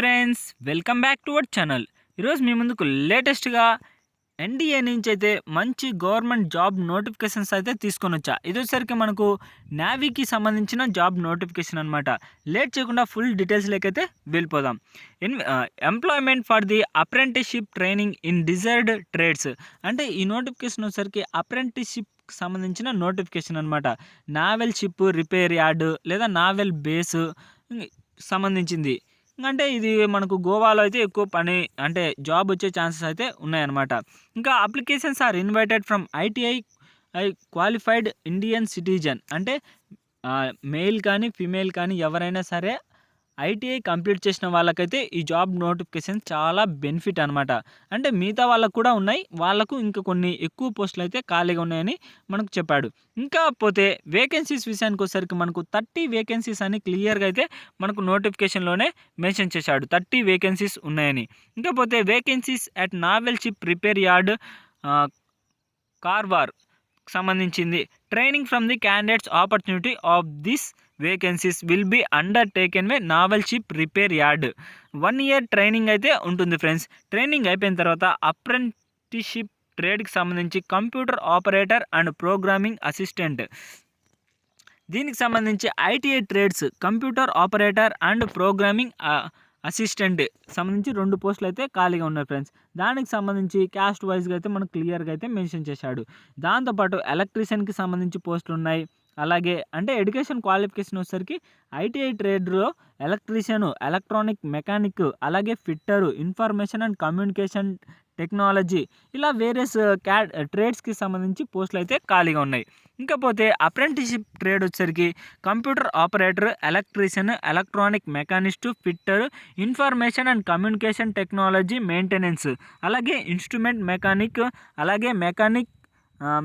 Friends welcome back to our channel. ఈరోజు మీ ముందుకు లేటెస్ట్గా ఎన్డీఏ నుంచి అయితే మంచి గవర్నమెంట్ జాబ్ నోటిఫికేషన్స్ అయితే తీసుకొని వచ్చా. ఇది వచ్చేసరికి మనకు నావీకి సంబంధించిన జాబ్ నోటిఫికేషన్ అనమాట లేట్ చేయకుండా ఫుల్ డీటెయిల్స్ అయితే వెళ్ళిపోదాం. An employment for the apprenticeship training in desired trades. అంటే ఈ నోటిఫికేషన్ వచ్చేసరికి అప్రెంటిస్షిప్ సంబంధించిన నోటిఫికేషన్ అనమాట నావెల్ షిప్ రిపేర్ యార్డ్ లేదా నావెల్ బేస్ సంబంధించింది. అంటే ఇది మనకు గోవాలో అయితే ఎక్కువ పని అంటే జాబ్ వచ్చే ఛాన్సెస్ అయితే ఉన్నాయన్నమాట. ఇంకా applications are invited from ITI I qualified Indian citizen అంటే మేల్ కానీ ఫిమేల్ కానీ ఎవరైనా సరే ఐటీఐ కంప్లీట్ చేసిన వాళ్ళకైతే ఈ జాబ్ నోటిఫికేషన్ చాలా బెనిఫిట్ అనమాట అంటే మిగతా వాళ్ళకు కూడా ఉన్నాయి. వాళ్ళకు ఇంకా కొన్ని ఎక్కువ పోస్టులు అయితే ఖాళీగా ఉన్నాయని మనకు చెప్పాడు. ఇంకా పోతే వేకెన్సీస్ విషయానికి వచ్చేసరికి మనకు థర్టీ వేకెన్సీస్ అని క్లియర్గా అయితే మనకు నోటిఫికేషన్లోనే మెన్షన్ చేశాడు. థర్టీ వేకెన్సీస్ ఉన్నాయని. ఇంకా పోతే vacancies at naval ship repair yard Karwar సంబంధించింది. Training from the candidates opportunity of this vacancies will be undertaken way naval ship repair yard one year training అయితే ఉంటుంది ఫ్రెండ్స్ ట్రైనింగ్ అయిపోయిన తర్వాత apprenticeship ట్రేడ్కి సంబంధించి computer operator and programming assistant దీనికి సంబంధించి ITI trades computer operator and programming assistant సంబంధించి రెండు పోస్టులు అయితే ఖాళీగా ఉన్నాయి ఫ్రెండ్స్. దానికి సంబంధించి క్యాస్ట్ వైజ్గా అయితే మనకు క్లియర్గా అయితే మెన్షన్ చేశాడు. దాంతోపాటు ఎలక్ట్రీషియన్కి సంబంధించి పోస్టులు ఉన్నాయి. అలాగే అంటే ఎడ్యుకేషన్ క్వాలిఫికేషన్ వచ్చేసరికి ఐటీఐ ట్రేడ్లో ఎలక్ట్రీషియన్ ఎలక్ట్రానిక్ మెకానిక్ అలాగే fitter information and communication technology ఇలా వేరియస్ క్యా ట్రేడ్స్కి సంబంధించి పోస్టులు అయితే ఖాళీగా ఉన్నాయి. ఇంకపోతే అప్రెంటిషిప్ ట్రేడ్ వచ్చరికి computer operator electrician electronic machinist fitter information and communication technology maintenance అలాగే ఇన్స్ట్రుమెంట్ మెకానిక్ అలాగే mechanic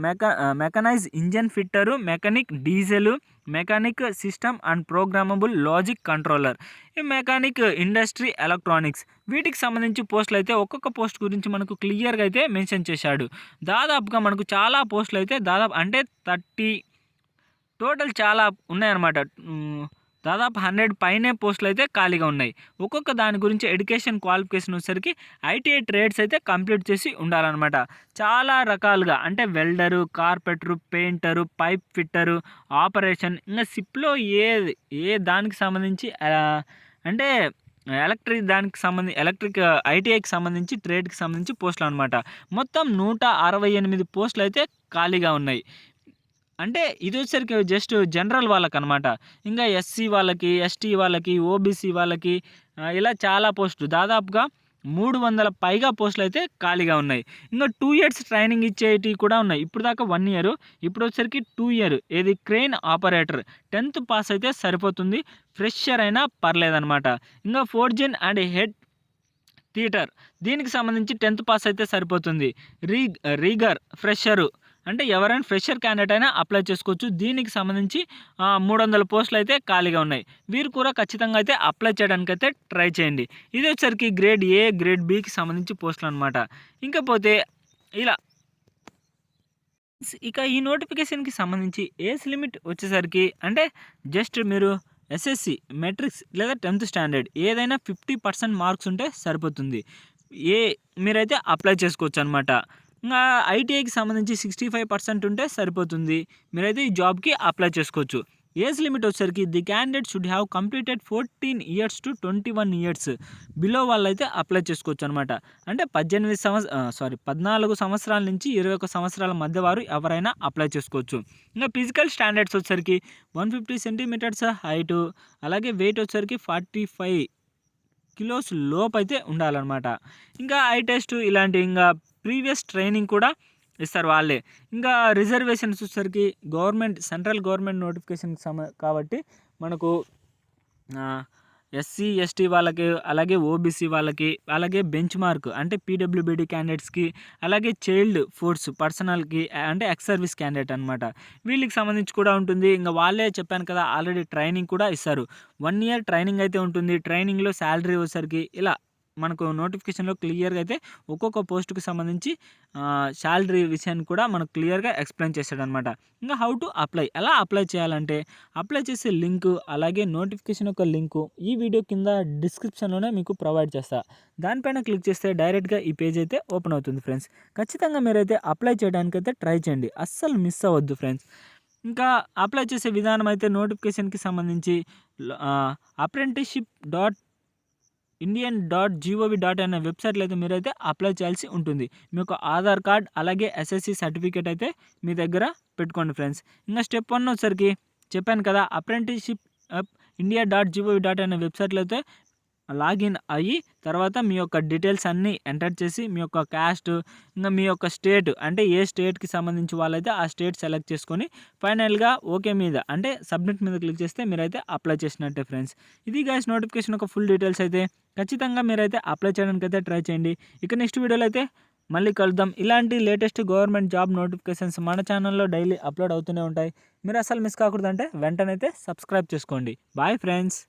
mecha mechanise engine fitter mechanic diesel mechanic system and programmable logic controller. ఈ మెకానిక్ ఇండస్ట్రీ ఎలక్ట్రానిక్స్. వీటికి సంబంధించి పోస్టులు అయితే ఒక్కొక్క post గురించి మనకు క్లియర్గా అయితే మెన్షన్ చేశాడు. దాదాపుగా మనకు చాలా పోస్టులు అయితే దాదాపు అంటే థర్టీ టోటల్ చాలా ఉన్నాయన్నమాట. దాదాపు హండ్రెడ్ పైనే పోస్టులు అయితే ఖాళీగా ఉన్నాయి. ఒక్కొక్క దాని గురించి ఎడ్యుకేషన్ క్వాలిఫికేషన్ వచ్చేసరికి ఐటీఐ ట్రేడ్స్ అయితే కంప్లీట్ చేసి ఉండాలన్నమాట. చాలా రకాలుగా అంటే welder carpenter painter pipe fitter operation ఇంకా సిప్లో ఏ ఏ దానికి సంబంధించి అంటే ఎలక్ట్రిక్ దానికి సంబంధించి ఎలక్ట్రిక్ ఐటీఐకి సంబంధించి ట్రేడ్కి సంబంధించి పోస్టులు అనమాట మొత్తం నూట అరవై ఎనిమిది పోస్టులు అయితే ఖాళీగా ఉన్నాయి. అంటే ఇది వచ్చేసరికి జస్ట్ జనరల్ వాళ్ళకి అనమాట ఇంకా ఎస్సీ వాళ్ళకి ఎస్టీ వాళ్ళకి ఓబీసీ వాళ్ళకి ఇలా చాలా పోస్టులు. దాదాపుగా మూడు వందల పైగా పోస్టులు అయితే ఖాళీగా ఉన్నాయి. ఇంకా టూ ఇయర్స్ ట్రైనింగ్ ఇచ్చేటి కూడా ఉన్నాయి. ఇప్పుడు దాకా వన్ ఇయర్. ఇప్పుడు వచ్చేసరికి టూ ఇయర్. ఏది క్రెయిన్ ఆపరేటర్. టెన్త్ పాస్ అయితే సరిపోతుంది. ఫ్రెషర్ అయినా పర్లేదనమాట. ఇంకా forger and heat treater. దీనికి సంబంధించి టెన్త్ పాస్ అయితే సరిపోతుంది. రీ రీగర్ ఫ్రెషరు. అంటే ఎవరైనా ఫ్రెషర్ క్యాండిడేట్ అయినా అప్లై చేసుకోవచ్చు. దీనికి సంబంధించి మూడు వందల పోస్టులు అయితే ఖాళీగా ఉన్నాయి. వీరు కూడా ఖచ్చితంగా అయితే అప్లై చేయడానికి అయితే ట్రై చేయండి. ఇది వచ్చరికి గ్రేడ్ ఏ గ్రేడ్ బికి సంబంధించి పోస్టులు అనమాట ఇంకపోతే ఇలా. ఇక ఈ నోటిఫికేషన్కి సంబంధించి ఏజ్ లిమిట్ వచ్చేసరికి అంటే జస్ట్ మీరు ఎస్ఎస్సి మెట్రిక్స్ లేదా టెన్త్ స్టాండర్డ్ ఏదైనా ఫిఫ్టీ పర్సెంట్ మార్క్స్ ఉంటే సరిపోతుంది. ఏ మీరైతే అప్లై చేసుకోవచ్చు అనమాట ఇంకా ఐటీఐకి సంబంధించి సిక్స్టీ ఫైవ్ పర్సెంట్ ఉంటే సరిపోతుంది. మీరైతే ఈ జాబ్కి అప్లై చేసుకోవచ్చు. ఏజ్ లిమిట్ వచ్చేసరికి the candidate should have completed fourteen years to twenty one years. Below వాళ్ళైతే అప్లై చేసుకోవచ్చు అనమాట అంటే పద్దెనిమిది సంవత్సర సారీ పద్నాలుగు సంవత్సరాల నుంచి ఇరవై ఒక సంవత్సరాల మధ్య వారు ఎవరైనా అప్లై చేసుకోవచ్చు. ఇంకా ఫిజికల్ స్టాండర్డ్స్ వచ్చేసరికి వన్ ఫిఫ్టీ సెంటీమీటర్స్ హైటు అలాగే వెయిట్ వచ్చేసరికి ఫార్టీ ఫైవ్ కిలోస్ లోపు అయితే ఉండాలన్నమాట. ఇంకా ఐ టెస్ట్ ఇలాంటి ఇంకా ప్రీవియస్ ట్రైనింగ్ కూడా ఇస్తారు వాళ్ళే. ఇంకా రిజర్వేషన్స్ వచ్చేసరికి గవర్నమెంట్ సెంట్రల్ గవర్నమెంట్ నోటిఫికేషన్ సమ కాబట్టి మనకు ఎస్సీ ఎస్టీ వాళ్ళకి అలాగే ఓబీసీ వాళ్ళకి అలాగే బెంచ్ మార్క్ అంటే పీడబ్ల్యూబీడీ క్యాండిడేట్స్కి అలాగే చైల్డ్ ఫోర్స్ పర్సనల్కి అంటే ఎక్స్ సర్వీస్ క్యాండిడేట్ అనమాట వీళ్ళకి సంబంధించి కూడా ఉంటుంది. ఇంకా వాళ్ళే చెప్పాను కదా ఆల్రెడీ ట్రైనింగ్ కూడా ఇస్తారు. వన్ ఇయర్ ట్రైనింగ్ అయితే ఉంటుంది. ట్రైనింగ్లో శాలరీ వచ్చేసరికి ఇలా మనకు నోటిఫికేషన్లో క్లియర్గా అయితే ఒక్కొక్క పోస్ట్కి సంబంధించి శాలరీ విషయాన్ని కూడా మనకు క్లియర్గా ఎక్స్ప్లెయిన్ చేశాడనమాట ఇంకా హౌ టు అప్లై ఎలా అప్లై చేయాలంటే అప్లై చేసే లింక్ అలాగే నోటిఫికేషన్ యొక్క లింకు ఈ వీడియో కింద డిస్క్రిప్షన్లోనే మీకు ప్రొవైడ్ చేస్తా. దానిపైన క్లిక్ చేస్తే డైరెక్ట్గా ఈ పేజ్ అయితే ఓపెన్ అవుతుంది ఫ్రెండ్స్ ఖచ్చితంగా మీరైతే అప్లై చేయడానికైతే ట్రై చేయండి. అస్సలు మిస్ అవ్వద్దు ఫ్రెండ్స్ ఇంకా అప్లై చేసే విధానం అయితే నోటిఫికేషన్కి సంబంధించి apprenticeship dot Indian dot GOV dot అనే వెబ్సైట్లో అయితే మీరైతే అప్లై చేయాల్సి ఉంటుంది. మీ యొక్క ఆధార్ కార్డ్ అలాగే ఎస్ఎస్సి సర్టిఫికేట్ అయితే మీ దగ్గర పెట్టుకోండి ఫ్రెండ్స్. ఇంకా స్టెప్ వన్ వచ్చరికి చెప్పాను కదా apprenticeship India dot GOV dot అనే వెబ్సైట్లో అయితే లాగిన్ అయ్యి తర్వాత మీ యొక్క డీటెయిల్స్ అన్నీ ఎంటర్ చేసి మీ యొక్క క్యాస్ట్ ఇంకా మీ యొక్క స్టేట్ అంటే ఏ స్టేట్కి సంబంధించి వాళ్ళైతే ఆ స్టేట్ సెలెక్ట్ చేసుకొని ఫైనల్గా ఓకే మీద అంటే సబ్మిట్ మీద క్లిక్ చేస్తే మీరైతే అప్లై చేసినట్టే ఫ్రెండ్స్. ఇది గైస్ నోటిఫికేషన్ యొక్క ఫుల్ డీటెయిల్స్ అయితే. ఖచ్చితంగా మీరైతే అప్లై చేయడానికి అయితే ట్రై చేయండి. ఇక నెక్స్ట్ వీడియోలో అయితే మళ్ళీ కలుద్దాం. ఇలాంటి లేటెస్ట్ గవర్నమెంట్ జాబ్ నోటిఫికేషన్స్ మన ఛానల్లో డైలీ అప్లోడ్ అవుతూనే ఉంటాయి. మీరు అసలు మిస్ కాకూడదంటే వెంటనే అయితే సబ్స్క్రైబ్ చేసుకోండి. Bye friends.